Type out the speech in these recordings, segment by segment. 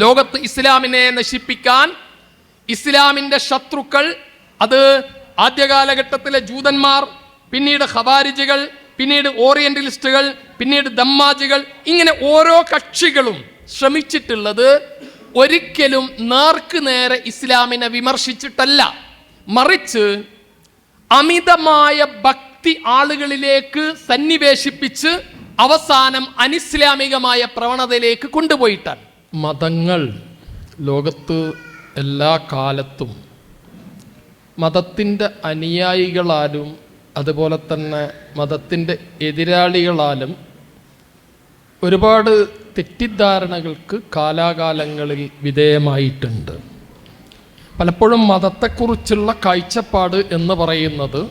ലോകത്ത് ഇസ്ലാമിനെ നശിപ്പിക്കാൻ ഇസ്ലാമിന്റെ ശത്രുക്കൾ അത് ആദ്യകാലഘട്ടത്തിലെ ജൂതന്മാർ പിന്നീട് ഖവാരിജുകൾ പിന്നീട് ഓറിയന്റലിസ്റ്റുകൾ പിന്നീട് ദമ്മാജികൾ ഇങ്ങനെ ഓരോ കക്ഷികളും ശ്രമിച്ചിട്ടുള്ളത് ഒരിക്കലും നേർക്ക് നേരെ ഇസ്ലാമിനെ വിമർശിച്ചിട്ടല്ല. മറിച്ച് അമിതമായ ഭക്തി ആളുകളിലേക്ക് സന്നിവേശിപ്പിച്ച് അവസാനം അനിസ്ലാമികമായ പ്രവണതയിലേക്ക് കൊണ്ടുപോയിട്ടാണ്. മതങ്ങൾ ലോകത്ത് എല്ലാ കാലത്തും മതത്തിന്റെ അനുയായികളാലും അതുപോലെ തന്നെ മതത്തിന്റെ എതിരാളികളാലും ഒരുപാട് തെറ്റിദ്ധാരണകൾക്ക് കാലാകാലങ്ങളിൽ വിധേയമായിട്ടുണ്ട്. പലപ്പോഴും മതത്തെക്കുറിച്ചുള്ള കാഴ്ചപ്പാട് എന്ന് പറയുന്നത്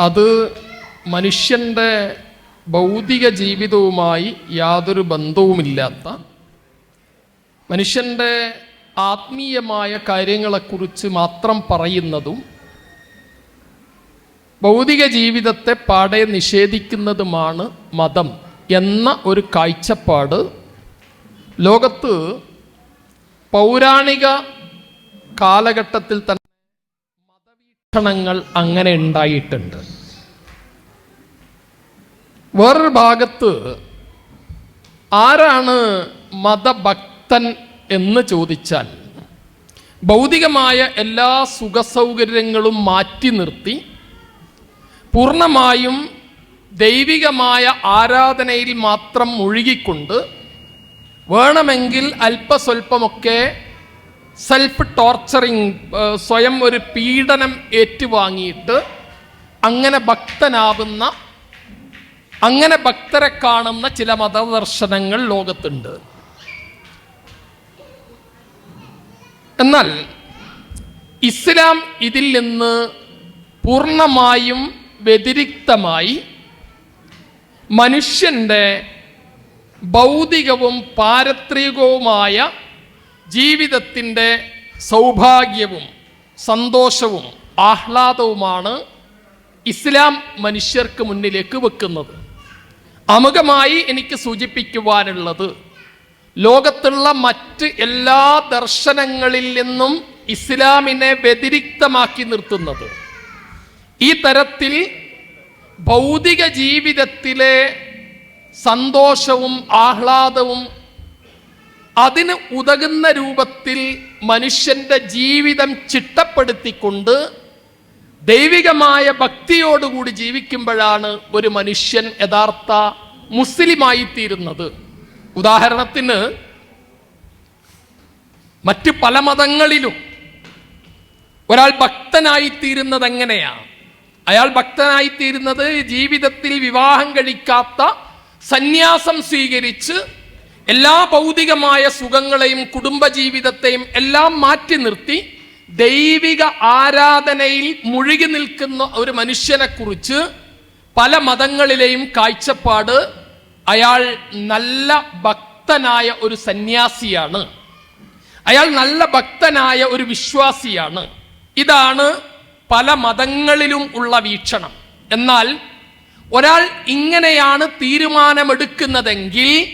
അത് മനുഷ്യന്റെ ഭൗതിക ജീവിതവുമായി യാതൊരു ബന്ധവുമില്ലാത്ത മനുഷ്യന്റെ ആത്മീയമായ കാര്യങ്ങളെക്കുറിച്ച് മാത്രം പറയുന്നതും ഭൗതിക ജീവിതത്തെ പാടെ നിഷേധിക്കുന്നതുമാണ് മതം എന്ന ഒരു കാഴ്ചപ്പാട് ലോകത്ത് പൗരാണിക കാലഘട്ടത്തിൽ തന്നെ മതവീക്ഷണങ്ങൾ അങ്ങനെ ഉണ്ടായിട്ടുണ്ട്. വേറൊരു ഭാഗത്ത് ആരാണ് മതഭക്തൻ എന്ന് ചോദിച്ചാൽ ഭൗതികമായ എല്ലാ സുഖസൗകര്യങ്ങളും മാറ്റി നിർത്തി പൂർണമായും ദൈവികമായ ആരാധനയിൽ മാത്രം മുഴുകിക്കൊണ്ട് വേണമെങ്കിൽ അല്പസ്വല്പമൊക്കെ സെൽഫ് ടോർച്ചറിങ് സ്വയം ഒരു പീഡനം ഏറ്റുവാങ്ങിയിട്ട് അങ്ങനെ ഭക്തനാവുന്ന അങ്ങനെ ഭക്തരെ കാണുന്ന ചില മതദർശനങ്ങൾ ലോകത്തുണ്ട്. എന്നാൽ ഇസ്ലാം ഇതിൽ നിന്ന് പൂർണമായും വ്യതിരിക്തമായി മനുഷ്യന്റെ ഭൗതികവും പാരത്രികവുമായ ജീവിതത്തിന്റെ സൗഭാഗ്യവും സന്തോഷവും ആഹ്ലാദവുമാണ് ഇസ്ലാം മനുഷ്യർക്ക് മുന്നിലേക്ക് വെക്കുന്നത്. അമുഖമായി എനിക്ക് സൂചിപ്പിക്കുവാനുള്ളത് ലോകത്തുള്ള മറ്റ് എല്ലാ ദർശനങ്ങളിൽ നിന്നും ഇസ്ലാമിനെ വ്യതിരിക്തമാക്കി നിർത്തുന്നത്. ഈ തരത്തിൽ ഭൗതിക ജീവിതത്തിലെ സന്തോഷവും ആഹ്ലാദവും അതിന് ഉതകുന്ന രൂപത്തിൽ മനുഷ്യന്റെ ജീവിതം ചിട്ടപ്പെടുത്തിക്കൊണ്ട് ദൈവികമായ ഭക്തിയോടുകൂടി ജീവിക്കുമ്പോഴാണ് ഒരു മനുഷ്യൻ യഥാർത്ഥ മുസ്ലിമായി തീരുന്നത് ഉദാഹരണത്തിന് മറ്റ് പല മതങ്ങളിലും ഒരാൾ ഭക്തനായിത്തീരുന്നത് എങ്ങനെയാ അയാൾ ഭക്തനായിത്തീരുന്നത് ജീവിതത്തിൽ വിവാഹം കഴിക്കാത്ത സന്യാസം സ്വീകരിച്ച് എല്ലാ ഭൗതികമായ സുഖങ്ങളെയും കുടുംബജീവിതത്തെയും എല്ലാം മാറ്റി നിർത്തി ദൈവിക ആരാധനയിൽ മുഴുകി നിൽക്കുന്ന ഒരു മനുഷ്യനെക്കുറിച്ച് പല മതങ്ങളിലെയും കാഴ്ചപ്പാട് അയാൾ നല്ല ഭക്തനായ ഒരു സന്യാസിയാണ്. അയാൾ നല്ല ഭക്തനായ ഒരു വിശ്വാസിയാണ്. ഇതാണ് പല മതങ്ങളിലും ഉള്ള വീക്ഷണം. എന്നാൽ ഒരാൾ ഇങ്ങനെയാണ് തീരുമാനമെടുക്കുന്നതെങ്കിൽ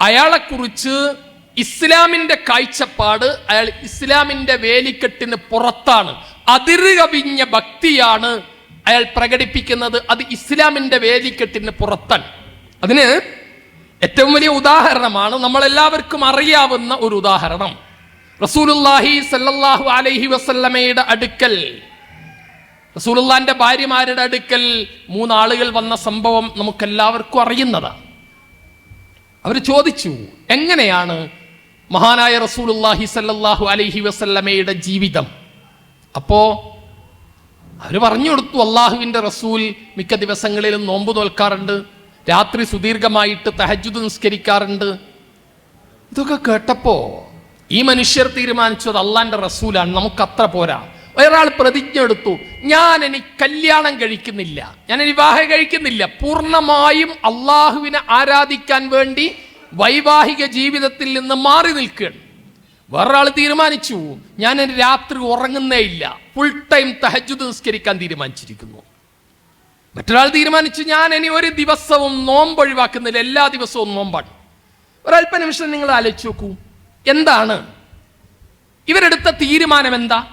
അയാളെക്കുറിച്ച് ഇസ്ലാമിന്റെ കാഴ്ചപ്പാട് അയാൾ ഇസ്ലാമിന്റെ വേലിക്കെട്ടിന് പുറത്താണ്. അതിർകവിഞ്ഞ ഭക്തിയാണ് അയാൾ പ്രകടിപ്പിക്കുന്നത്. അത് ഇസ്ലാമിന്റെ വേലിക്കെട്ടിന് പുറത്താണ് അതിന് ഏറ്റവും വലിയ ഉദാഹരണമാണ് നമ്മളെല്ലാവർക്കും അറിയാവുന്ന ഒരു ഉദാഹരണം. റസൂലുല്ലാഹി സല്ലല്ലാഹു അലൈഹി വസല്ലമയുടെ അടുക്കൽ റസൂലുള്ളാന്റെ ഭാര്യമാരുടെ അടുക്കൽ മൂന്നാളുകൾ വന്ന സംഭവം നമുക്കെല്ലാവർക്കും അറിയുന്നതാണ് അവർ ചോദിച്ചു എങ്ങനെയാണ് മഹാനായ റസൂലുല്ലാഹി സല്ലല്ലാഹു അലൈഹി വസല്ലമയുടെ ജീവിതം? അപ്പോ അവർ പറഞ്ഞു കൊടുത്തു അള്ളാഹുവിന്റെ റസൂൽ മിക്ക ദിവസങ്ങളിലും നോമ്പ് നോൽക്കാറുണ്ട്. രാത്രി സുദീർഘമായിട്ട് തഹജുദ് നിസ്കരിക്കാറുണ്ട്. ഇതൊക്കെ കേട്ടപ്പോ ഈ മനുഷ്യർ തീരുമാനിച്ചത് അള്ളാന്റെ റസൂലാണ് നമുക്ക് അത്ര പോരാ. ഒരാൾ പ്രതിജ്ഞ എടുത്തു ഞാൻ ഇനി കല്യാണം കഴിക്കുന്നില്ല ഞാൻ വിവാഹം കഴിക്കുന്നില്ല. പൂർണമായും അള്ളാഹുവിനെ ആരാധിക്കാൻ വേണ്ടി വൈവാഹിക ജീവിതത്തിൽ നിന്ന് മാറി നിൽക്കുകയാണ്. വേറൊരാൾ തീരുമാനിച്ചു ഞാൻ രാത്രി ഉറങ്ങുന്നേ ഇല്ല ഫുൾ ടൈം തഹജുദ് നിസ്കരിക്കാൻ തീരുമാനിച്ചിരിക്കുന്നു. മറ്റൊരാൾ തീരുമാനിച്ചു ഞാൻ ഇനി ഒരു ദിവസവും നോമ്പ് ഒഴിവാക്കുന്നില്ല എല്ലാ ദിവസവും നോമ്പാണ്. ഒരല്പ നിമിഷം നിങ്ങൾ ആലോചിച്ച് നോക്കൂ. എന്താണ്? ഇവരെടുത്ത തീരുമാനം എന്താ?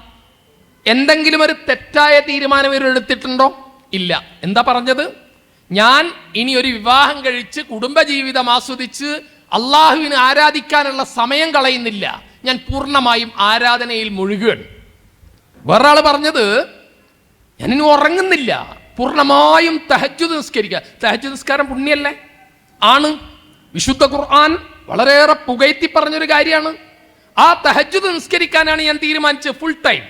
എന്തെങ്കിലും ഒരു തെറ്റായ തീരുമാനം ഇവരെടുത്തിട്ടുണ്ടോ? ഇല്ല. എന്താ പറഞ്ഞത്? ഞാൻ ഇനി ഒരു വിവാഹം കഴിച്ച് കുടുംബജീവിതം ആസ്വദിച്ച് അള്ളാഹുവിനെ ആരാധിക്കാനുള്ള സമയം കളയുന്നില്ല. ഞാൻ പൂർണമായും ആരാധനയിൽ മുഴുകുകയാണ്. വേറൊരാൾ പറഞ്ഞത് ഞാനിനി ഉറങ്ങുന്നില്ല. പൂർണമായും തഹജുദ് നിസ്കരിക്കുക. തഹജുദ് നിസ്കാരം പുണ്യല്ലേ? ആണ്. വിശുദ്ധ ഖുർആൻ വളരെയേറെ പുകഴ്ത്തി പറഞ്ഞൊരു കാര്യമാണ്. ആ തഹജുദ് നിസ്കരിക്കാനാണ് ഞാൻ തീരുമാനിച്ചത് ഫുൾ ടൈം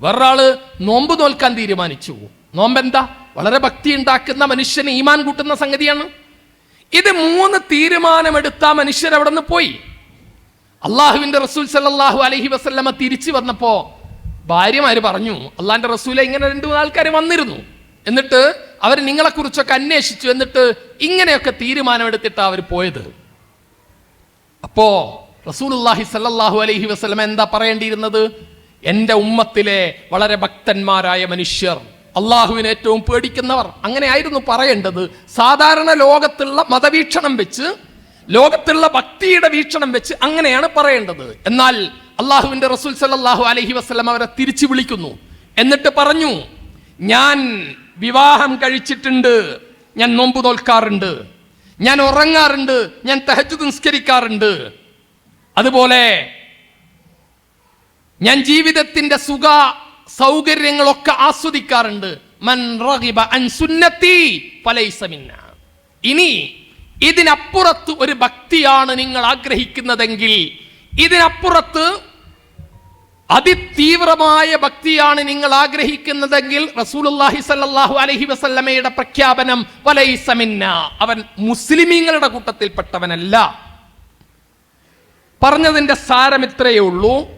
വേറൊരാൾ നോമ്പ് നോൽക്കാൻ തീരുമാനിച്ചു. നോമ്പ് എന്താ വളരെ ഭക്തി ഉണ്ടാക്കുന്ന മനുഷ്യന് ഈമാൻ കൂട്ടുന്ന സംഗതിയാണ്. ഇത് മൂന്ന് തീരുമാനമെടുത്ത മനുഷ്യർ അവിടെ നിന്ന് പോയി. അള്ളാഹുവിന്റെ റസൂൽ സല്ലാഹു അലഹി വസല്ലമ തിരിച്ചു വന്നപ്പോ ഭാര്യമാര് പറഞ്ഞു അള്ളാഹിന്റെ റസൂലെ ഇങ്ങനെ രണ്ടു മൂന്ന് ആൾക്കാർ വന്നിരുന്നു. എന്നിട്ട് അവർ നിങ്ങളെ കുറിച്ചൊക്കെ അന്വേഷിച്ചു എന്നിട്ട് ഇങ്ങനെയൊക്കെ തീരുമാനമെടുത്തിട്ടാണ് അവർ പോയത്. അപ്പോ റസൂലുള്ളാഹി സല്ലാഹു അലൈഹി വസ്ലമ എന്താ പറയേണ്ടിയിരുന്നത്? എന്റെ ഉമ്മത്തിലെ വളരെ ഭക്തന്മാരായ മനുഷ്യർ അള്ളാഹുവിനെ ഏറ്റവും പേടിക്കുന്നവർ അങ്ങനെയായിരുന്നു പറയേണ്ടത്. സാധാരണ ലോകത്തുള്ള മതവീക്ഷണം വെച്ച് ലോകത്തുള്ള ഭക്തിയുടെ വീക്ഷണം വെച്ച് അങ്ങനെയാണ് പറയേണ്ടത്. എന്നാൽ അള്ളാഹുവിന്റെ റസൂൽ സല്ലാഹു അലഹി വസ്ലം അവരെ തിരിച്ചു വിളിക്കുന്നു. എന്നിട്ട് പറഞ്ഞു ഞാൻ വിവാഹം കഴിച്ചിട്ടുണ്ട്. ഞാൻ നോമ്പ് തോൽക്കാറുണ്ട്. ഞാൻ ഉറങ്ങാറുണ്ട്. ഞാൻ തഹജ് നിസ്കരിക്കാറുണ്ട്. അതുപോലെ ഞാൻ ജീവിതത്തിന്റെ സുഖ സൗകര്യങ്ങളൊക്കെ ആസ്വദിക്കാറുണ്ട്. ഇനി ഇതിനപ്പുറത്ത് ഒരു ഭക്തിയാണ് നിങ്ങൾ ആഗ്രഹിക്കുന്നതെങ്കിൽ ഇതിനപ്പുറത്ത് അതിതീവ്രമായ ഭക്തിയാണ് നിങ്ങൾ ആഗ്രഹിക്കുന്നതെങ്കിൽ റസൂലുള്ളാഹി സല്ലാഹു അലഹി വസല്ലമയുടെ പ്രഖ്യാപനം വലൈസ മിന്ന. അവൻ മുസ്ലിമീങ്ങളുടെ കൂട്ടത്തിൽപ്പെട്ടവനല്ല. പറഞ്ഞതിന്റെ സാരം ഇത്രയേ ഉള്ളൂ.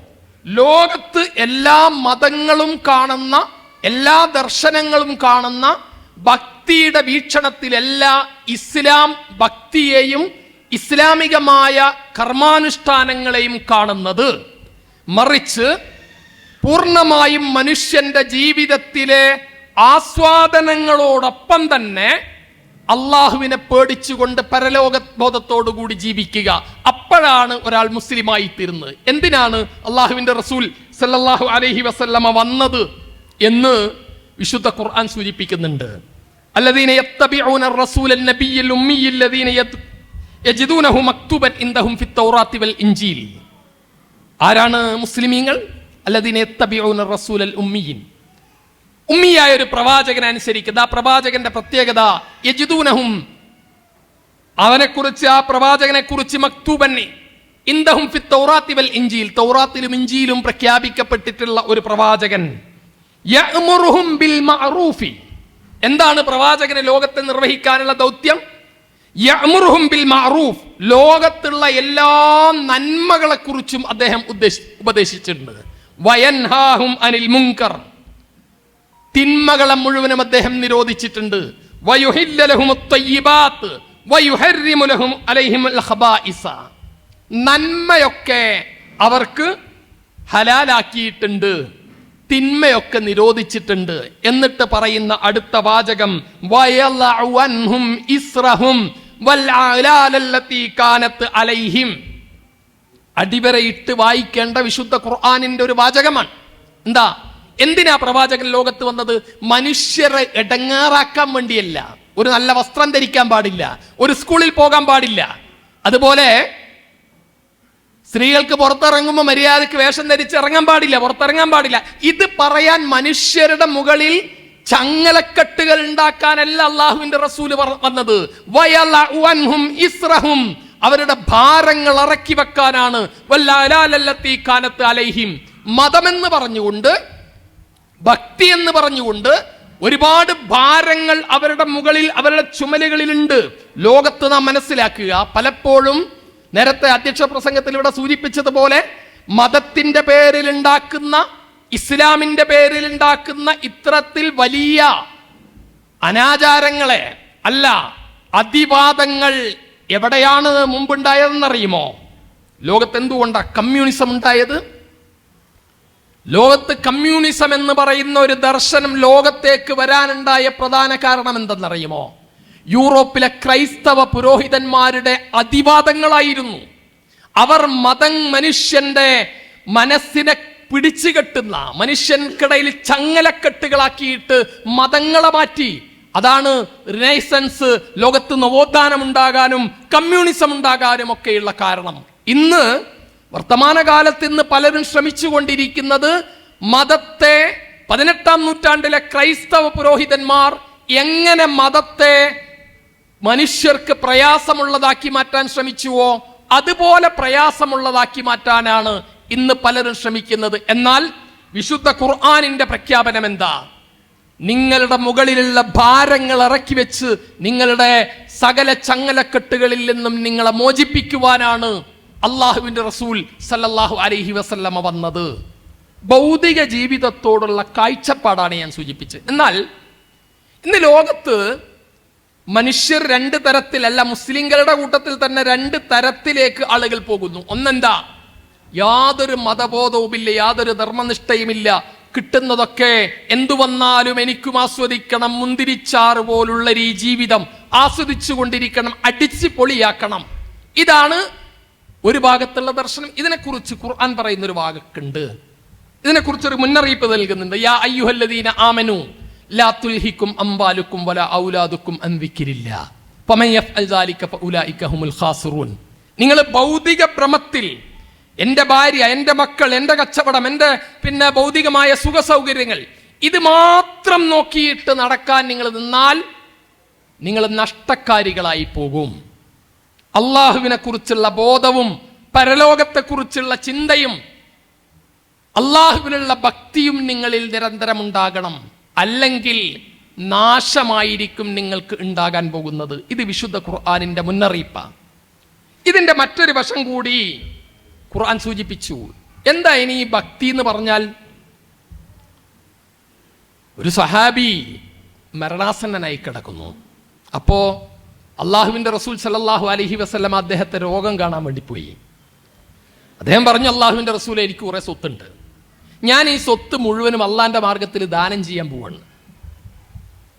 ലോകത്ത് എല്ലാ മതങ്ങളും കാണുന്ന എല്ലാ ദർശനങ്ങളും കാണുന്ന ഭക്തിയുടെ വീക്ഷണത്തിലല്ല ഇസ്ലാം ഭക്തിയെയും ഇസ്ലാമികമായ കർമാനുഷ്ഠാനങ്ങളെയും കാണുന്നത്. മറിച്ച് പൂർണമായും മനുഷ്യന്റെ ജീവിതത്തിലെ ആസ്വാദനങ്ങളോടൊപ്പം തന്നെ അള്ളാഹുവിനെ പേടിച്ചുകൊണ്ട് പരലോകബോധത്തോടുകൂടി ജീവിക്കുക. അപ്പോഴാണ് ഒരാൾ മുസ്ലിമായി തീരുന്നത്. എന്തിനാണ് അള്ളാഹുവിന്റെ റസൂൽ സല്ലാഹു അലഹി വസല്ലമ വന്നത് എന്ന് വിശുദ്ധ ഖുർആൻ സൂചിപ്പിക്കുന്നുണ്ട്. അല്ലദീന മക്തൂബൻ ഇന്ദഹും ഫിത്തൗറാത്തി വൽ ആരാണ് മുസ്ലിമീങ്ങൾ? അല്ലതിനെ യത്തബിഊന റസൂലൽ ഉമ്മിയിൻ. ഉമ്മിയായ ഒരു പ്രവാചകനെ അനുസരിക്കുന്ന ആ പ്രവാചകന്റെ പ്രത്യേകത യജിദൂനഹും അവനെക്കുറിച്ച് ആ പ്രവാചകനെ കുറിച്ച് മക്തൂബന്നെ. ഇന്ദഹും ഫി തൗറാത്തി വൽ ഇഞ്ചിയിൽ തൗറാത്തിലും ഇഞ്ചിയിലും പ്രഖ്യാപിക്കപ്പെട്ടിട്ടുള്ള ഒരു പ്രവാചകൻ. ബിൽ മഅറൂഫി. എന്താണ് പ്രവാചകനെ ലോകത്തെ നിർവഹിക്കാനുള്ള ദൗത്യം? ബിൽ മാറൂഫ് ലോകത്തുള്ള എല്ലാ നന്മകളെക്കുറിച്ചും അദ്ദേഹം ഉദ്ദേശി ഉപദേശിച്ചിട്ടുണ്ട്. വയൻഹാഹും അനിൽ മുങ്കർ തിന്മകളെ മുഴുവനും അദ്ദേഹം നിരോധിച്ചിട്ടുണ്ട്. നന്മയൊക്കെ അവർക്ക് ഹലാലാക്കിയിട്ടുണ്ട്. തിന്മയൊക്കെ നിരോധിച്ചിട്ടുണ്ട്. എന്നിട്ട് പറയുന്ന അടുത്ത വാചകം വയലും അൻഹും അലൈഹിം. അടിവരയിട്ട് വായിക്കേണ്ട വിശുദ്ധ ഖുർആാനിന്റെ ഒരു വാചകമാണ്. എന്താ? എന്തിനാ പ്രവാചകൻ ലോകത്ത് വന്നത്? മനുഷ്യരെ ഇടങ്ങാറാക്കാൻ വേണ്ടിയല്ല. ഒരു നല്ല വസ്ത്രം ധരിക്കാൻ പാടില്ല. ഒരു സ്കൂളിൽ പോകാൻ പാടില്ല. അതുപോലെ സ്ത്രീകൾക്ക് പുറത്തിറങ്ങുമ്പോൾ മര്യാദയ്ക്ക് വേഷം ധരിച്ച് ഇറങ്ങാൻ പാടില്ല പുറത്തിറങ്ങാൻ പാടില്ല. ഇത് പറയാൻ മനുഷ്യരുടെ മുകളിൽ ചങ്ങലക്കെട്ടുകൾ ഉണ്ടാക്കാനല്ല അള്ളാഹുവിന്റെ റസൂൽ വന്നത്. ഇസ്റഹും. അവരുടെ ഭാരങ്ങൾ ഇറക്കി വെക്കാനാണ്. വല്ലാലല്ലത്തി കാനത്ത് അലൈഹിം. മതമെന്ന് പറഞ്ഞുകൊണ്ട് ഭക്തി എന്ന് പറഞ്ഞുകൊണ്ട് ഒരുപാട് ഭാരങ്ങൾ അവരുടെ മുകളിൽ അവരുടെ ചുമലുകളിലുണ്ട്. ലോകത്ത് നാം മനസ്സിലാക്കുക പലപ്പോഴും നേരത്തെ അധ്യക്ഷ പ്രസംഗത്തിൽ ഇവിടെ സൂചിപ്പിച്ചതുപോലെ മതത്തിന്റെ പേരിൽ ഇസ്ലാമിന്റെ പേരിൽ ഉണ്ടാക്കുന്ന ഇത്തരത്തിൽ വലിയ അനാചാരങ്ങളെ അല്ല അതിവാദങ്ങൾ എവിടെയാണ് മുമ്പുണ്ടായതെന്നറിയുമോ? ലോകത്ത് എന്തുകൊണ്ടാ കമ്മ്യൂണിസം ഉണ്ടായത് ലോകത്ത് കമ്മ്യൂണിസം എന്ന് പറയുന്ന ഒരു ദർശനം ലോകത്തേക്ക് വരാനുണ്ടായ പ്രധാന കാരണം എന്തെന്നറിയുമോ യൂറോപ്പിലെ ക്രൈസ്തവ പുരോഹിതന്മാരുടെ അതിവാദങ്ങളായിരുന്നു. അവർ മതം മനുഷ്യന്റെ മനസ്സിനെ പിടിച്ചു കെട്ടുന്ന മനുഷ്യൻക്കിടയിൽ ചങ്ങലക്കെട്ടുകളാക്കിയിട്ട് മതങ്ങളെ മാറ്റി. അതാണ് റിനൈസൻസ് ലോകത്ത് നവോത്ഥാനം ഉണ്ടാകാനും കമ്മ്യൂണിസം ഉണ്ടാകാനും ഒക്കെയുള്ള കാരണം. ഇന്ന് വർത്തമാനകാലത്ത് ഇന്ന് പലരും ശ്രമിച്ചുകൊണ്ടിരിക്കുന്നത് മതത്തെ പതിനെട്ടാം നൂറ്റാണ്ടിലെ ക്രൈസ്തവ പുരോഹിതന്മാർ എങ്ങനെ മതത്തെ മനുഷ്യർക്ക് പ്രയാസമുള്ളതാക്കി മാറ്റാൻ ശ്രമിച്ചുവോ അതുപോലെ പ്രയാസമുള്ളതാക്കി മാറ്റാനാണ് ഇന്ന് പലരും ശ്രമിക്കുന്നത്. എന്നാൽ വിശുദ്ധ ഖുർആാനിന്റെ പ്രഖ്യാപനം എന്താ? നിങ്ങളുടെ മുകളിലുള്ള ഭാരങ്ങൾ ഇറക്കി വെച്ച് നിങ്ങളുടെ സകല ചങ്ങലക്കെട്ടുകളിൽ നിന്നും നിങ്ങളെ മോചിപ്പിക്കുവാനാണ് അള്ളാഹുവിന്റെ റസൂൽ സല്ലല്ലാഹു അലൈഹി വസല്ലമ വന്നത്. ഭൗതിക ജീവിതത്തോടുള്ള കാഴ്ചപ്പാടാണ് ഞാൻ സൂചിപ്പിച്ചത്. എന്നാൽ ഇന്ന് ലോകത്ത് മനുഷ്യർ രണ്ട് തരത്തിലല്ല മുസ്ലിങ്ങളുടെ കൂട്ടത്തിൽ തന്നെ രണ്ട് തരത്തിലേക്ക് ആളുകൾ പോകുന്നു. ഒന്നെന്താ? യാതൊരു മതബോധവുമില്ല യാതൊരു ധർമ്മനിഷ്ഠയുമില്ല. കിട്ടുന്നതൊക്കെ എന്തു വന്നാലും എനിക്കും ആസ്വദിക്കണം മുന്തിരിച്ചാറ് പോലുള്ള ഈ ജീവിതം ആസ്വദിച്ചു കൊണ്ടിരിക്കണം അടിച്ച് പൊളിയാക്കണം. ഇതാണ് ഒരു ഭാഗത്തുള്ള ദർശനം. ഇതിനെക്കുറിച്ച് ഖുർആൻ പറയുന്ന ഒരു ഭാഗക്കുണ്ട് ഇതിനെക്കുറിച്ച് ഒരു മുന്നറിയിപ്പ് നൽകുന്നുണ്ട്. യാ അയ്യുഹല്ലദീന ആമനു ലാ തുൽഹിക്കും അംബാലുക്കും വല ഔലാദുക്കും അൻവിക്കിരില്ല നിങ്ങൾ ഭൗതിക ഭ്രമത്തിൽ എന്റെ ഭാര്യ എന്റെ മക്കൾ എന്റെ കച്ചവടം എന്റെ പിന്നെ ഭൗതികമായ സുഖ സൗകര്യങ്ങൾ ഇത് മാത്രം നോക്കിയിട്ട് നടക്കാൻ നിങ്ങൾ നിന്നാൽ നിങ്ങൾ നഷ്ടക്കാരികളായി പോകും. അള്ളാഹുവിനെ കുറിച്ചുള്ള ബോധവും പരലോകത്തെക്കുറിച്ചുള്ള ചിന്തയും അള്ളാഹുവിനുള്ള ഭക്തിയും നിങ്ങളിൽ നിരന്തരം ഉണ്ടാകണം. അല്ലെങ്കിൽ നാശമായിരിക്കും നിങ്ങൾക്ക് ഉണ്ടാകാൻ പോകുന്നത്. ഇത് വിശുദ്ധ ഖുർആാനിന്റെ മുന്നറിയിപ്പാണ്. ഇതിന്റെ മറ്റൊരു വശം കൂടി ഖുർആൻ സൂചിപ്പിച്ചു. എന്താ ഇനി ഈ ഭക്തി എന്ന് പറഞ്ഞാൽ? ഒരു സഹാബി മരണാസന്നനായി കിടക്കുന്നു. അപ്പോ അള്ളാഹുവിന്റെ റസൂൽ സല്ലാഹു അലഹി വസല്ലം അദ്ദേഹത്തെ രോഗം കാണാൻ വേണ്ടി പോയി. അദ്ദേഹം പറഞ്ഞു അള്ളാഹുവിന്റെ റസൂൽ എനിക്ക് കുറെ സ്വത്തുണ്ട്. ഞാൻ ഈ സ്വത്ത് മുഴുവനും അള്ളാന്റെ മാർഗത്തിൽ ദാനം ചെയ്യാൻ പോവാണ്.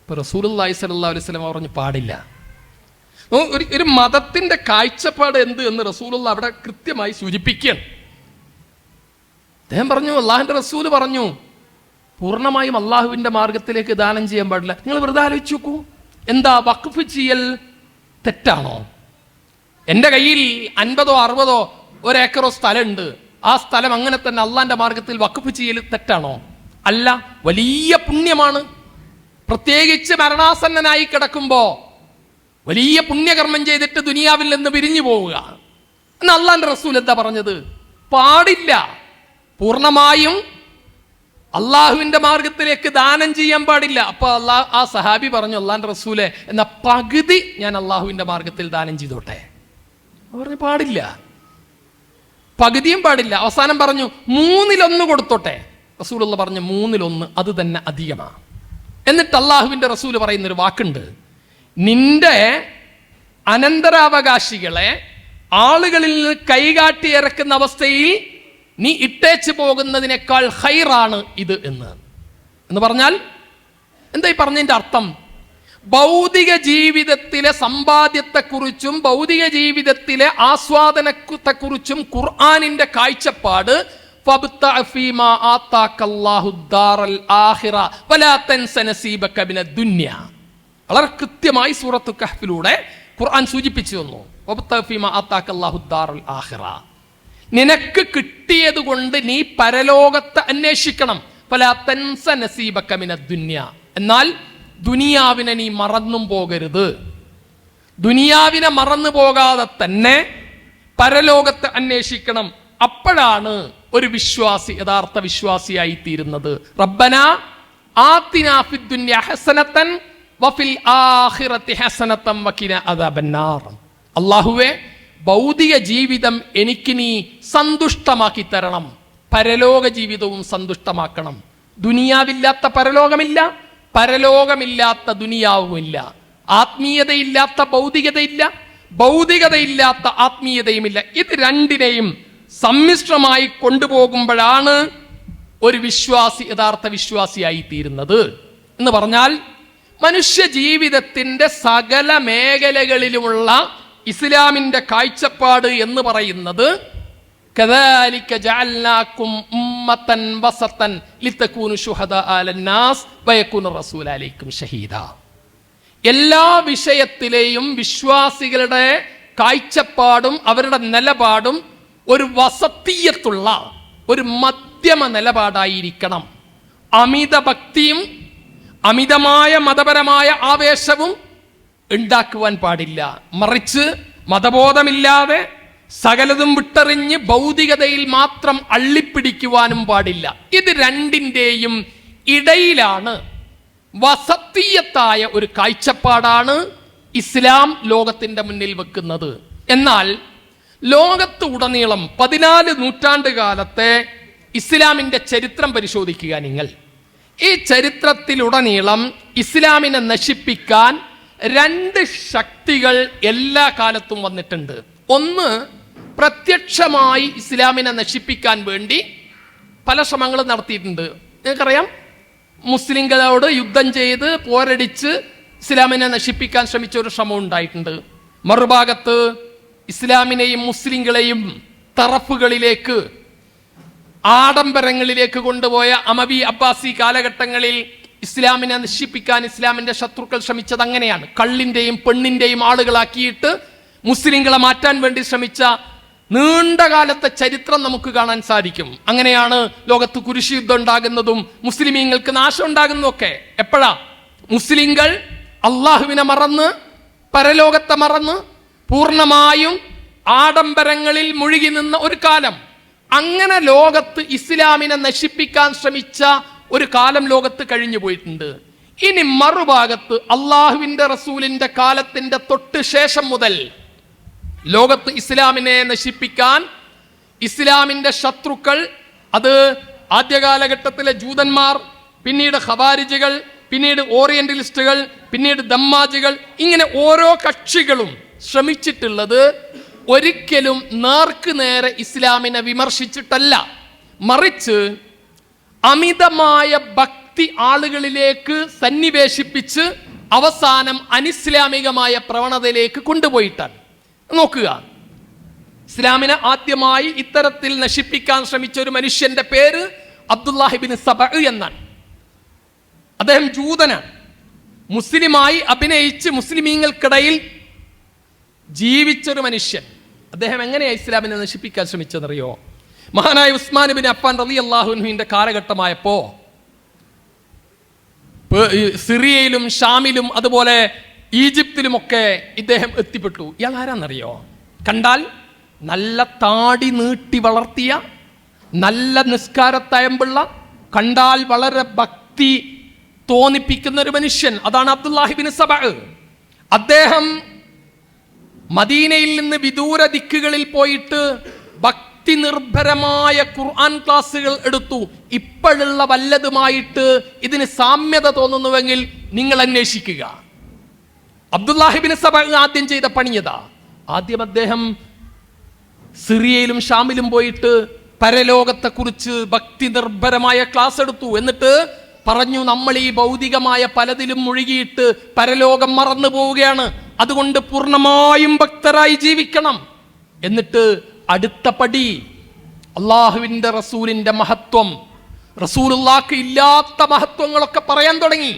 ഇപ്പൊ റസൂൽ അള്ളാഹി സല്ലാ അലൈഹി സ്വലം പറഞ്ഞു പാടില്ല. ഒരു ഒരു മതത്തിന്റെ കാഴ്ചപ്പാട് എന്ത് എന്ന് റസൂലുള്ള അവിടെ കൃത്യമായി സൂചിപ്പിക്കുകയാണ്. അദ്ദേഹം പറഞ്ഞു അള്ളാഹിന്റെ റസൂൽ പറഞ്ഞു പൂർണമായും അള്ളാഹുവിന്റെ മാർഗത്തിലേക്ക് ദാനം ചെയ്യാൻ പാടില്ല. നിങ്ങൾ വെറുതെ ആലോചിച്ച് നോക്കൂ. എന്താ വഖഫ് ചെയ്യൽ തെറ്റാണോ? എന്റെ കയ്യിൽ അൻപതോ അറുപതോ ഒരേക്കറോ സ്ഥലമുണ്ട്. ആ സ്ഥലം അങ്ങനെ തന്നെ അള്ളാഹിന്റെ മാർഗത്തിൽ വഖഫ് ചെയ്യൽ തെറ്റാണോ? അല്ല വലിയ പുണ്യമാണ്. പ്രത്യേകിച്ച് മരണാസന്നനായി കിടക്കുമ്പോ വലിയ പുണ്യകർമ്മം ചെയ്തിട്ട് ദുനിയാവിൽ നിന്ന് പിരിഞ്ഞു പോവുക. എന്ന് അള്ളാന്റെ റസൂൽ എന്താ പറഞ്ഞത്? പാടില്ല. പൂർണമായും അള്ളാഹുവിന്റെ മാർഗത്തിലേക്ക് ദാനം ചെയ്യാൻ പാടില്ല. അപ്പൊ അള്ളാഹ് ആ സഹാബി പറഞ്ഞു അള്ളാന്റെ റസൂലെ എന്ന പകുതി ഞാൻ അള്ളാഹുവിന്റെ മാർഗത്തിൽ ദാനം ചെയ്തോട്ടെ. പറഞ്ഞു പാടില്ല. പകുതിയും പാടില്ല. അവസാനം പറഞ്ഞു മൂന്നിലൊന്ന് കൊടുത്തോട്ടെ. റസൂലുള്ള പറഞ്ഞു മൂന്നിലൊന്ന് അത് തന്നെ അധികമാണ് എന്നിട്ട് അള്ളാഹുവിന്റെ റസൂൽ പറയുന്നൊരു വാക്കുണ്ട്. നിന്റെ അനന്തരാവകാശികളെ ആളുകളിൽ കൈകാട്ടി ഇറക്കുന്ന അവസ്ഥയിൽ നീ ഇട്ടേച്ചു പോകുന്നതിനേക്കാൾ ഹൈറാണ് ഇത് എന്ന്. എന്ന് പറഞ്ഞാൽ എന്താ ഈ പറഞ്ഞതിന്റെ അർത്ഥം? ഭൗതിക ജീവിതത്തിലെ സമ്പാദ്യത്തെക്കുറിച്ചും ഭൗതിക ജീവിതത്തിലെ ആസ്വാദനത്തെക്കുറിച്ചും ഖുർആാനിന്റെ കാഴ്ചപ്പാട് ഫീമാ ആത്താക്കല്ലാഹു ദാറൽ ആഹിറ വലാ തൻസ നസീബക ദുനിയാ. വളരെ കൃത്യമായി സൂറത്തു കഹ്ഫിലൂടെ ഖുർആൻ സൂചിപ്പിച്ചു തന്നു. ആഹിറ നിനക്ക് കിട്ടിയത് കൊണ്ട് നീ പരലോകത്തെ അന്വേഷിക്കണം. ദുന്യ. എന്നാൽ ദുനിയാവിനെ നീ മറന്നും പോകരുത്. ദുനിയാവിനെ മറന്നു പോകാതെ തന്നെ പരലോകത്തെ അന്വേഷിക്കണം. അപ്പോഴാണ് ഒരു വിശ്വാസി യഥാർത്ഥ വിശ്വാസിയായി തീരുന്നത് റബ്ബന ആത്തിനാഫി ദുനിയ ഹസനത്തൻ വഫിൽ അദാബന്നാർ. അല്ലാഹുവേ ഭൗതിക ജീവിതം എനിക്ക് നീ സന്തുഷ്ടമാക്കി തരണം. പരലോക ജീവിതവും സന്തുഷ്ടമാക്കണം. ദുനിയാവില്ലാത്ത പരലോകമില്ല പരലോകമില്ലാത്ത ദുനിയാവുമില്ല. ആത്മീയതയില്ലാത്ത ഭൗതികതയില്ല ഭൗതികതയില്ലാത്ത ആത്മീയതയുമില്ല. ഇത് രണ്ടിനെയും സമ്മിശ്രമായി കൊണ്ടുപോകുമ്പോഴാണ് ഒരു വിശ്വാസി യഥാർത്ഥ വിശ്വാസിയായി തീരുന്നത് എന്ന് പറഞ്ഞാൽ മനുഷ്യ ജീവിതത്തിന്റെ സകല മേഖലകളിലുമുള്ള ഇസ്ലാമിന്റെ കാഴ്ചപ്പാട് എന്ന് പറയുന്നത് كذلك جعلناكم أمة وسطا لتكونوا شهداء على الناس ويكون الرسول عليكم شهيدا എല്ലാ വിഷയത്തിലെയും വിശ്വാസികളുടെ കാഴ്ചപ്പാടും അവരുടെ നിലപാടും ഒരു വസത്തീയത്തുള്ള ഒരു മധ്യമ നിലപാടായിരിക്കണം അമിത ഭക്തിയും അമിതമായ മതപരമായ ആവേശവും ഉണ്ടാക്കുവാൻ പാടില്ല. മറിച്ച് മതബോധമില്ലാതെ സകലതും വിട്ടെറിഞ്ഞ് ഭൗതികതയിൽ മാത്രം അള്ളിപ്പിടിക്കുവാനും പാടില്ല. ഇത് രണ്ടിന്റെയും ഇടയിലാണ് വസത്തീയത്തായ ഒരു കാഴ്ചപ്പാടാണ് ഇസ്ലാം ലോകത്തിന്റെ മുന്നിൽ വെക്കുന്നത്. എന്നാൽ ലോകത്ത് ഉടനീളം പതിനാല് നൂറ്റാണ്ട് കാലത്തെ ഇസ്ലാമിന്റെ ചരിത്രം പരിശോധിക്കുക നിങ്ങൾ. ഈ ചരിത്രത്തിലുടനീളം ഇസ്ലാമിനെ നശിപ്പിക്കാൻ രണ്ട് ശക്തികൾ എല്ലാ കാലത്തും വന്നിട്ടുണ്ട്. ഒന്ന് പ്രത്യക്ഷമായി ഇസ്ലാമിനെ നശിപ്പിക്കാൻ വേണ്ടി പല ശ്രമങ്ങളും നടത്തിയിട്ടുണ്ട്. നിങ്ങൾക്കറിയാം മുസ്ലിങ്ങളോട് യുദ്ധം ചെയ്ത് പോരടിച്ച് ഇസ്ലാമിനെ നശിപ്പിക്കാൻ ശ്രമിച്ച ഒരു ശ്രമം ഉണ്ടായിട്ടുണ്ട്. മറുഭാഗത്ത് ഇസ്ലാമിനെയും മുസ്ലിങ്ങളെയും തറഫുകളിലേക്ക് ആഡംബരങ്ങളിലേക്ക് കൊണ്ടുപോയ അമവി അബ്ബാസി കാലഘട്ടങ്ങളിൽ ഇസ്ലാമിനെ നശിപ്പിക്കാൻ ഇസ്ലാമിന്റെ ശത്രുക്കൾ ശ്രമിച്ചത് അങ്ങനെയാണ്. കള്ളിന്റെയും പെണ്ണിന്റെയും ആളുകളാക്കിയിട്ട് മുസ്ലിങ്ങളെ മാറ്റാൻ വേണ്ടി ശ്രമിച്ച നീണ്ടകാലത്തെ ചരിത്രം നമുക്ക് കാണാൻ സാധിക്കും. അങ്ങനെയാണ് ലോകത്ത് കുരിശി യുദ്ധം ഉണ്ടാകുന്നതും മുസ്ലിമീങ്ങൾക്ക് നാശം ഉണ്ടാകുന്നതും ഒക്കെ. എപ്പോഴാ? മുസ്ലിങ്ങൾ അള്ളാഹുവിനെ മറന്ന് പരലോകത്തെ മറന്ന് പൂർണമായും ആഡംബരങ്ങളിൽ മുഴുകി നിന്ന ഒരു കാലം. അങ്ങനെ ലോകത്ത് ഇസ്ലാമിനെ നശിപ്പിക്കാൻ ശ്രമിച്ച ഒരു കാലം ലോകത്ത് കഴിഞ്ഞു പോയിട്ടുണ്ട്. ഇനി മറുഭാഗത്ത് അള്ളാഹുവിന്റെ റസൂലിന്റെ കാലത്തിന്റെ തൊട്ട് ശേഷം മുതൽ ലോകത്ത് ഇസ്ലാമിനെ നശിപ്പിക്കാൻ ഇസ്ലാമിന്റെ ശത്രുക്കൾ അത് ആദ്യകാലഘട്ടത്തിലെ ജൂതന്മാർ പിന്നീട് ഖവാരിജുകൾ പിന്നീട് ഓറിയന്റലിസ്റ്റുകൾ പിന്നീട് ദമ്മാജികൾ ഇങ്ങനെ ഓരോ കക്ഷികളും ശ്രമിച്ചിട്ടുള്ളത് ഒരിക്കലും നേർക്ക് നേരെ ഇസ്ലാമിനെ വിമർശിച്ചിട്ടല്ല. മറിച്ച് അമിതമായ ഭക്തി ആളുകളിലേക്ക് സന്നിവേശിപ്പിച്ച് അവസാനം അനിസ്ലാമികമായ പ്രവണതയിലേക്ക് കൊണ്ടുപോയിട്ടാണ്. നോക്കുക. ഇസ്ലാമിനെ ആദ്യമായി ഇത്തരത്തിൽ നശിപ്പിക്കാൻ ശ്രമിച്ച ഒരു മനുഷ്യന്റെ പേര് അബ്ദുല്ലാഹിബിൻ സബ എന്നാണ്. അദ്ദേഹം ജൂതനാണ്. മുസ്ലിമായി അഭിനയിച്ച് മുസ്ലിമീങ്ങൾക്കിടയിൽ ജീവിച്ചൊരു മനുഷ്യൻ. അദ്ദേഹം എങ്ങനെയാണ് ഇസ്ലാമിനെ നശിപ്പിക്കാൻ ശ്രമിച്ചതെന്നറിയോ? മഹാനായ ഉസ്മാൻ ബിൻ അഫാൻ റലി അള്ളാഹുനുവിന്റെ കാലഘട്ടമായപ്പോ സിറിയയിലും ഷാമിലും അതുപോലെ ഈജിപ്തിലുമൊക്കെ ഇദ്ദേഹം എത്തിപ്പെട്ടു. ഇയാൾ ആരാന്നറിയോ? കണ്ടാൽ നല്ല താടി നീട്ടി വളർത്തിയ നല്ല നിസ്കാരത്തയമ്പുള്ള കണ്ടാൽ വളരെ ഭക്തി തോന്നിപ്പിക്കുന്ന ഒരു മനുഷ്യൻ. അതാണ് അബ്ദുല്ലാഹിബിൻ സബ അദ്ദേഹം മദീനയിൽ നിന്ന് വിദൂര ദിക്കുകളിൽ പോയിട്ട് ഭക്തി നിർഭരമായ ഖുർആൻ ക്ലാസ്സുകൾ എടുത്തു. ഇപ്പോഴുള്ള വല്ലതുമായിട്ട് ഇതിന് സാമ്യത തോന്നുന്നുവെങ്കിൽ നിങ്ങൾ അന്വേഷിക്കുക. അബ്ദുല്ലാഹിബിൻ സബ ആദ്യം ചെയ്ത പണിയതാ ആദ്യം അദ്ദേഹം സിറിയയിലും ഷാമിലും പോയിട്ട് പരലോകത്തെക്കുറിച്ച് ഭക്തി നിർഭരമായ ക്ലാസ് എടുത്തു. എന്നിട്ട് പറഞ്ഞു നമ്മൾ ഈ ഭൗതികമായ പലതിലും മുഴുകിയിട്ട് പരലോകം മറന്നു പോവുകയാണ്. അതുകൊണ്ട് പൂർണമായും ഭക്തരായി ജീവിക്കണം. എന്നിട്ട് അടുത്ത പടി അള്ളാഹുവിന്റെ റസൂലിന്റെ മഹത്വം. റസൂലുള്ളാക്ക് ഇല്ലാത്ത മഹത്വങ്ങളൊക്കെ പറയാൻ തുടങ്ങി.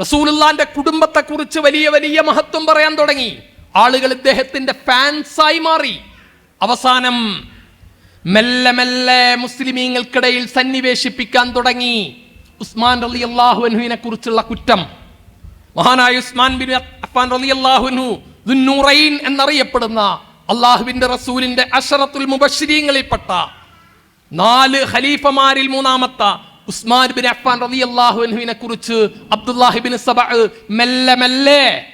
റസൂലുള്ളാന്റെ കുടുംബത്തെക്കുറിച്ച് വലിയ വലിയ മഹത്വം പറയാൻ തുടങ്ങി. ആളുകൾ ഇദ്ദേഹത്തിന്റെ ഫാൻസായി മാറി. അവസാനം മെല്ലെ മെല്ലെ മുസ്ലിമീങ്ങൾക്കിടയിൽ സന്നിവേശിപ്പിക്കാൻ തുടങ്ങി. ഉസ്മാൻ റലി അള്ളാഹുവിനെ കുറിച്ചുള്ള കുറ്റം. മഹാനായ ഉസ്മാൻ ബിൻ അഫ്ഫാൻ റളിയല്ലാഹുനു ദുന്നൂറൈൻ എന്നറിയപ്പെടുന്ന അള്ളാഹുവിന്റെ റസൂലിന്റെ അഷറത്തുൽ മുബശ്രീങ്ങളിൽപ്പെട്ട നാല് ഖലീഫമാരിൽ മൂന്നാമത്തെ ഉസ്മാൻ ബിൻ അഫാൻ അഫ്ഫാൻ റളിയല്ലാഹുവിനെ കുറിച്ച് അബ്ദുല്ലാഹിബിൻ സബ മെല്ലെ മെല്ലെ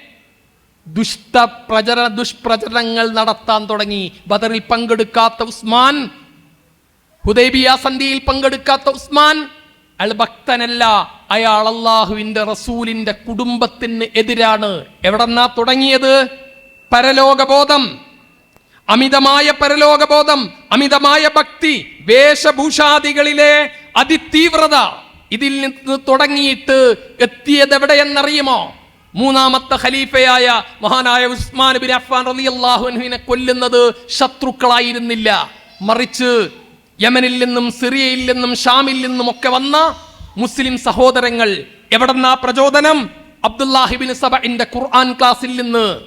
ദുഷ്ട പ്രചര ദുഷ്പ്രചരണങ്ങൾ നടത്താൻ തുടങ്ങി. ബദറിൽ പങ്കെടുക്കാത്ത ഉസ്മാൻ ഹുദൈബിയ സന്ധിയിൽ പങ്കെടുക്കാത്ത ഉസ്മാൻ അയാൾ ഭക്തനല്ല. അയാൾ അള്ളാഹുവിന്റെ റസൂലിന്റെ കുടുംബത്തിന് എതിരാണ്. എവിടെന്നാ തുടങ്ങിയത്? പരലോകബോധം. അമിതമായ പരലോകബോധം അമിതമായ ഭക്തി വേഷഭൂഷാദികളിലെ അതിതീവ്രത. ഇതിൽ നിന്ന് തുടങ്ങിയിട്ട് എത്തിയത് എവിടെയെന്നറിയുമോ? മൂന്നാമത്തെ ഖലീഫയായ മഹാനായ ഉസ്മാൻ ബിൻ അഫ്ഫാൻ റളിയല്ലാഹു അൻഹുവിനെ കൊല്ലുന്നത് ശത്രുക്കളായിരുന്നില്ല. മറിച്ച് യമനിൽ നിന്നും സിറിയയിൽ നിന്നും ഷാമിൽ നിന്നും ഒക്കെ വന്ന മുസ്ലിം സഹോദരങ്ങൾ എവിടെന്നാ പ്രചോദനം? അബ്ദുല്ലാഹിബിൻ സബഇന്റെ ഖുർആൻ ക്ലാസ്സിൽ നിന്ന്.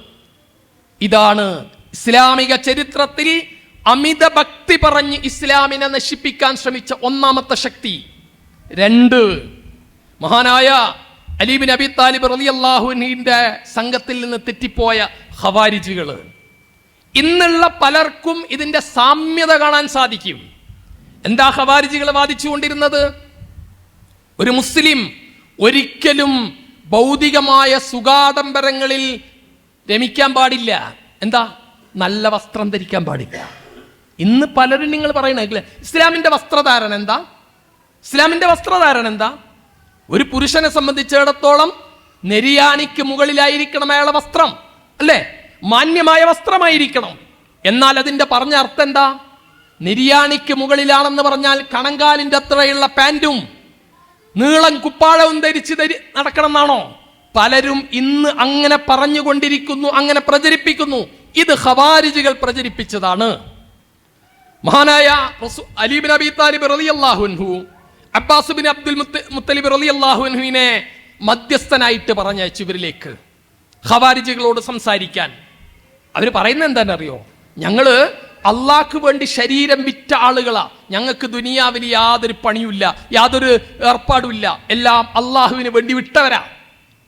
ഇതാണ് ഇസ്ലാമിക ചരിത്രത്തിൽ അമിത ഭക്തി പറഞ്ഞ് ഇസ്ലാമിനെ നശിപ്പിക്കാൻ ശ്രമിച്ച ഒന്നാമത്തെ ശക്തി. രണ്ട് മഹാനായ അലീബിൻ അബി താലിബ് റളിയല്ലാഹുവിന്റെ സംഘത്തിൽ നിന്ന് തെറ്റിപ്പോയ ഹവാരിജികൾ ഇന്നുള്ള പലർക്കും ഇതിന്റെ സാമ്യത കാണാൻ സാധിക്കും. എന്താ ഹവാരിജികളെ വാദിച്ചുകൊണ്ടിരുന്നത്? ഒരു മുസ്ലിം ഒരിക്കലും ഭൗതികമായ സുഖാഡംബരങ്ങളിൽ രമിക്കാൻ പാടില്ല. എന്താ? നല്ല വസ്ത്രം ധരിക്കാൻ പാടില്ല. ഇന്ന് പലരും നിങ്ങൾ പറയണ ഇസ്ലാമിന്റെ വസ്ത്രധാരണ എന്താ? ഇസ്ലാമിന്റെ വസ്ത്രധാരണ എന്താ? ഒരു പുരുഷനെ സംബന്ധിച്ചിടത്തോളം നെരിയാണിക്ക് മുകളിലായിരിക്കണം അയാളെ വസ്ത്രം അല്ലേ? മാന്യമായ വസ്ത്രമായിരിക്കണം. എന്നാൽ അതിന്റെ പറഞ്ഞ അർത്ഥം എന്താ? നെരിയാണിക്ക് മുകളിലാണെന്ന് പറഞ്ഞാൽ കണങ്കാലിന്റെ അത്രയുള്ള പാന്റും നീളം കുപ്പാഴവും ധരിച്ച് ധരി നടക്കണം എന്നാണോ പലരും ഇന്ന് അങ്ങനെ പറഞ്ഞുകൊണ്ടിരിക്കുന്നു അങ്ങനെ പ്രചരിപ്പിക്കുന്നു. ഇത് ഹവാരിജികൾ പ്രചരിപ്പിച്ചതാണ്. മഹാനായ റസൂ- അലി ബിൻ അബി താലിബ് റളിയല്ലാഹു അൻഹു അബ്ബാസ് ബിൻ അബ്ദുൽ മുത്തലിബ് അൻഹുവിനെ മധ്യസ്ഥനായിട്ട് പറഞ്ഞയച്ചു ഇവരിലേക്ക്. ഹവാരിജികളോട് സംസാരിക്കാൻ. അവർ പറയുന്നത് എന്താണെന്നറിയോ? ഞങ്ങൾ അള്ളാഹ്ക്ക് വേണ്ടി ശരീരം വിറ്റ ആളുകളാ. ഞങ്ങൾക്ക് ദുനിയാവിൽ യാതൊരു പണിയുമില്ല യാതൊരു ഏർപ്പാടുമില്ല. എല്ലാം അള്ളാഹുവിന് വേണ്ടി വിട്ടവരാ.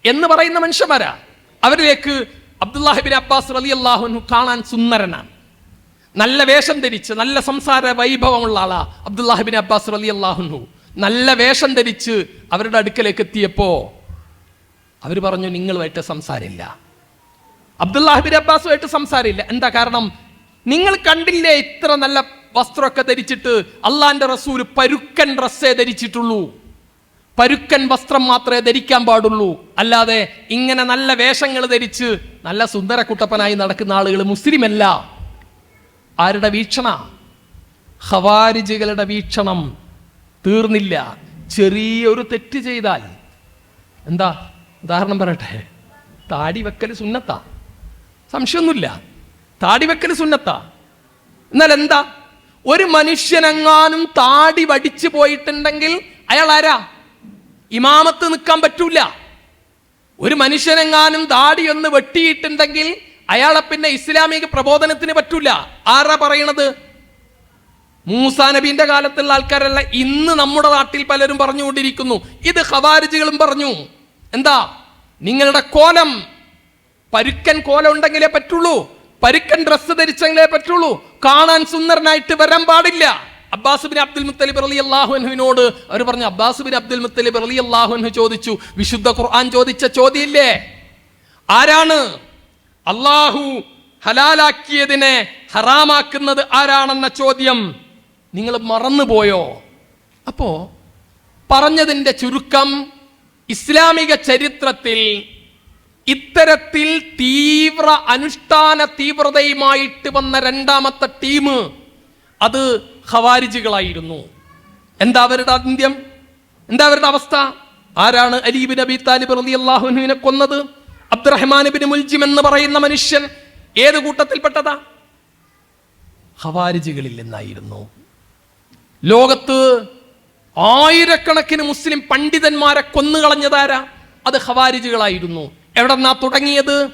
എന്ന് പറയുന്ന മനുഷ്യന്മാരാ. അവരിലേക്ക് അബ്ദുല്ലാഹിബിൻ അബ്ബാസ് അലി അള്ളാഹുനു കാണാൻ സുന്ദരനാണ്. നല്ല വേഷം ധരിച്ച് നല്ല സംസാര വൈഭവമുള്ള ആളാ അബ്ദുല്ലാഹിബിൻ അബ്ബാസ് അലി അള്ളാഹുനു നല്ല വേഷം ധരിച്ച് അവരുടെ അടുക്കലേക്ക് എത്തിയപ്പോ അവർ പറഞ്ഞു നിങ്ങളുമായിട്ട് സംസാരമില്ല അബ്ദുല്ലാഹിബിൻ അബ്ബാസുമായിട്ട് സംസാരമില്ല എന്താ കാരണം? നിങ്ങൾ കണ്ടില്ലേ ഇത്ര നല്ല വസ്ത്രമൊക്കെ ധരിച്ചിട്ട് അള്ളാന്റെ റസൂൽ പരുക്കൻ ഡ്രസ്സേ ധരിച്ചിട്ടുള്ളൂ. പരുക്കൻ വസ്ത്രം മാത്രമേ ധരിക്കാൻ പാടുള്ളൂ. അല്ലാതെ ഇങ്ങനെ നല്ല വേഷങ്ങൾ ധരിച്ച് നല്ല സുന്ദര കുട്ടപ്പനായി നടക്കുന്ന ആളുകൾ മുസ്ലിമല്ല. ആരുടെ വീക്ഷണ? ഹവാരിജികളുടെ വീക്ഷണം തീർന്നില്ല. ചെറിയൊരു തെറ്റ് ചെയ്താൽ എന്താ? ഉദാഹരണം പറയട്ടെ. താടി വെക്കൽ സുന്നത്താ. സംശയമൊന്നുമില്ല. താടി വെക്കൽ സുന്നത്താ. എന്നാൽ എന്താ ഒരു മനുഷ്യനെങ്ങാനും താടി വടിച്ചു പോയിട്ടുണ്ടെങ്കിൽ അയാൾ ആരാ ഇമാമത്ത് നിൽക്കാൻ പറ്റൂല. ഒരു മനുഷ്യനെങ്ങാനും താടി ഒന്ന് വെട്ടിയിട്ടുണ്ടെങ്കിൽ അയാളെ പിന്നെ ഇസ്ലാമിക പ്രബോധനത്തിന് പറ്റൂല. ആരാ പറയണത്? മൂസാ നബീന്റെ കാലത്തുള്ള ആൾക്കാരല്ല ഇന്ന് നമ്മുടെ നാട്ടിൽ പലരും പറഞ്ഞുകൊണ്ടിരിക്കുന്നു. ഇത് ഹവാരിജികളും പറഞ്ഞു. എന്താ? നിങ്ങളുടെ കോലം പരുക്കൻ കോലം ഉണ്ടെങ്കിലേ പറ്റുള്ളൂ. പരുക്കൻ ഡ്രസ്സ് ധരിച്ചെങ്കിലേ പറ്റുള്ളൂ. കാണാൻ സുന്ദരനായിട്ട് വരാൻ പാടില്ല. അബ്ബാസ് ബിൻ അബ്ദുൽ മുത്തലിബ് അലി അള്ളാഹുവിനോട് അവർ പറഞ്ഞു അബ്ബാസ് ബിൻ അബ്ദുൽ മുത്തലിബ് അലി അള്ളാഹുവിന് ചോദിച്ചു വിശുദ്ധ ഖുർആൻ ചോദിച്ച ചോദ്യമില്ലേ? ആരാണ്? അള്ളാഹു ഹലാലാക്കിയതിനെ ഹറാമാക്കുന്നത് ആരാണെന്ന ചോദ്യം നിങ്ങൾ മറന്നുപോയോ? അപ്പോ പറഞ്ഞതിന്റെ ചുരുക്കം ഇസ്ലാമിക ചരിത്രത്തിൽ ഇത്തരത്തിൽ തീവ്ര അനുഷ്ഠാന തീവ്രതയുമായിട്ട് വന്ന രണ്ടാമത്തെ ടീം അത് ഖവാരിജുകളായിരുന്നു. എന്താ അവരുടെ അന്ത്യം? എന്താ അവരുടെ അവസ്ഥ? ആരാണ് അലീബിൻ നബി താലിബ് റലി അള്ളാഹുനുവിനെ കൊന്നത്? അബ്ദുറഹ്മാൻ ബിൻ മുൽജിം എന്ന് പറയുന്ന മനുഷ്യൻ ഏത് കൂട്ടത്തിൽപ്പെട്ടതാ? ഹവാരിജികളിൽ നിന്നായിരുന്നു. ലോകത്ത് ആയിരക്കണക്കിന് മുസ്ലിം പണ്ഡിതന്മാരെ കൊന്നുകളഞ്ഞതാരാ? അത് ഖവാരിജുകളായിരുന്നു. എവിടെന്നാ തുടങ്ങിയത്?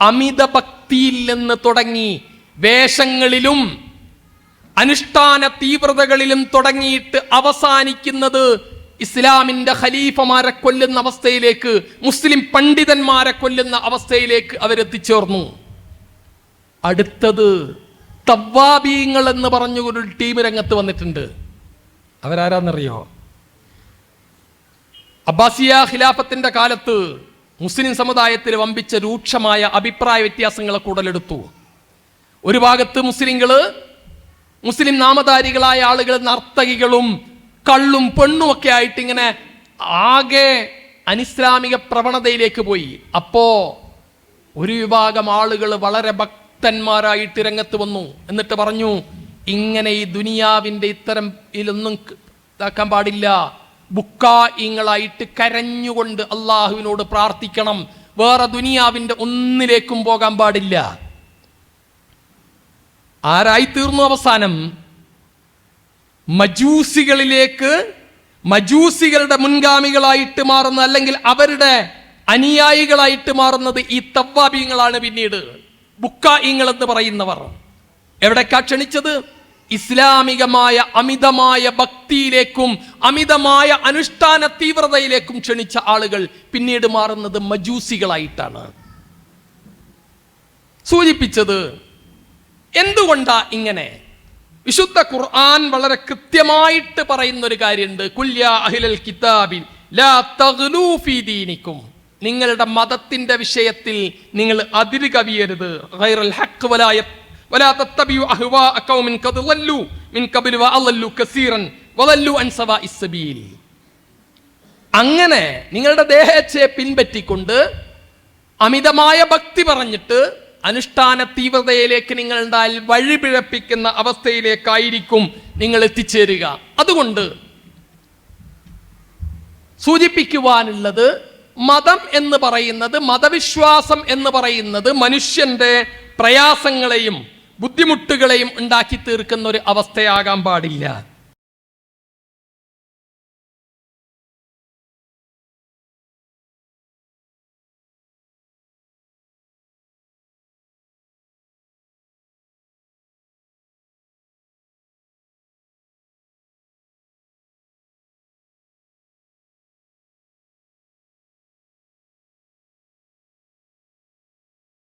അമിത ഭക്തിയിൽ നിന്ന് തുടങ്ങി വേഷങ്ങളിലും അനുഷ്ഠാന തീവ്രതകളിലും തുടങ്ങിയിട്ട് അവസാനിക്കുന്നത് ഇസ്ലാമിന്റെ ഖലീഫമാരെ കൊല്ലുന്ന അവസ്ഥയിലേക്ക് മുസ്ലിം പണ്ഡിതന്മാരെ കൊല്ലുന്ന അവസ്ഥയിലേക്ക് അവരെത്തിച്ചേർന്നു. അടുത്തത് തവ്വാബീങ്ങൾ എന്ന് പറഞ്ഞു ഒരു ടീം രംഗത്ത് വന്നിട്ടുണ്ട്. അവരാരാന്നറിയോ? അബ്ബാസിയ ഖിലാഫത്തിന്റെ കാലത്ത് മുസ്ലിം സമുദായത്തിൽ വമ്പിച്ച രൂക്ഷമായ അഭിപ്രായ വ്യത്യാസങ്ങളെ കൂടലെടുത്തു ഒരു ഭാഗത്ത് മുസ്ലിങ്ങൾ മുസ്ലിം നാമധാരികളായ ആളുകൾ നർത്തകികളും കള്ളും പെണ്ണും ഒക്കെ ആയിട്ട് ഇങ്ങനെ ആകെ അനിസ്ലാമിക പ്രവണതയിലേക്ക് പോയി. അപ്പോ ഒരു വിഭാഗം ആളുകൾ വളരെ ഭക്തന്മാരായിട്ട് രംഗത്ത് വന്നു. എന്നിട്ട് പറഞ്ഞു ഇങ്ങനെ ഈ ദുനിയാവിന്റെ ഇത്തരം ഇതിലൊന്നും ഇതാക്കാൻ പാടില്ല. ബുക്കായിങ്ങളായിട്ട് കരഞ്ഞുകൊണ്ട് അള്ളാഹുവിനോട് പ്രാർത്ഥിക്കണം. വേറെ ദുനിയാവിന്റെ ഒന്നിലേക്കും പോകാൻ പാടില്ല. ആരായി തീർന്നു അവസാനം? മജൂസികളിലേക്ക് മജൂസികളുടെ മുൻഗാമികളായിട്ട് മാറുന്ന അല്ലെങ്കിൽ അവരുടെ അനുയായികളായിട്ട് മാറുന്നത് ഈ തവ്വാബീങ്ങളാണ് പിന്നീട്. ബുക്കായിങ്ങൾ എന്ന് പറയുന്നവർ. എവിടേക്കാ ക്ഷണിച്ചത്? ഇസ്ലാമികമായ അമിതമായ ഭക്തിയിലേക്കും അമിതമായ അനുഷ്ഠാന തീവ്രതയിലേക്കും ക്ഷണിച്ച ആളുകൾ പിന്നീട് മാറുന്നത് മജൂസികളായിട്ടാണ്. സൂചിപ്പിച്ചത് എന്തുകൊണ്ടാ ഇങ്ങനെ? വിശുദ്ധ ഖുർആൻ വളരെ കൃത്യമായിട്ട് പറയുന്ന ഒരു കാര്യമുണ്ട്. കുല്യ അഹിലൽ കിതാബിൽ ലാ ഫീ ദീനിക്കും. നിങ്ങളുടെ മതത്തിന്റെ വിഷയത്തിൽ നിങ്ങൾ അതിര് കവിയരുത് യ- വലാ തത്തബിയു قوم قد ضلوا من മിൻ ഖബ്ലു كثيرا കസീറൻ عن سواء السبيل. അങ്ങനെ നിങ്ങളുടെ ദേഹച്ചയെ പിൻപറ്റിക്കൊണ്ട് അമിതമായ ഭക്തി പറഞ്ഞിട്ട് അനുഷ്ഠാന തീവ്രതയിലേക്ക് നിങ്ങൾ ഉണ്ടാൽ വഴിപിഴപ്പിക്കുന്ന അവസ്ഥയിലേക്കായിരിക്കും നിങ്ങൾ എത്തിച്ചേരുക. അതുകൊണ്ട് സൂചിപ്പിക്കുവാനുള്ളത് മതം എന്ന് പറയുന്നത് മതവിശ്വാസം എന്ന് പറയുന്നത് മനുഷ്യന്റെ പ്രയാസങ്ങളെയും ബുദ്ധിമുട്ടുകളെയും ഉണ്ടാക്കി തീർക്കുന്ന ഒരു അവസ്ഥയാകാൻ പാടില്ല.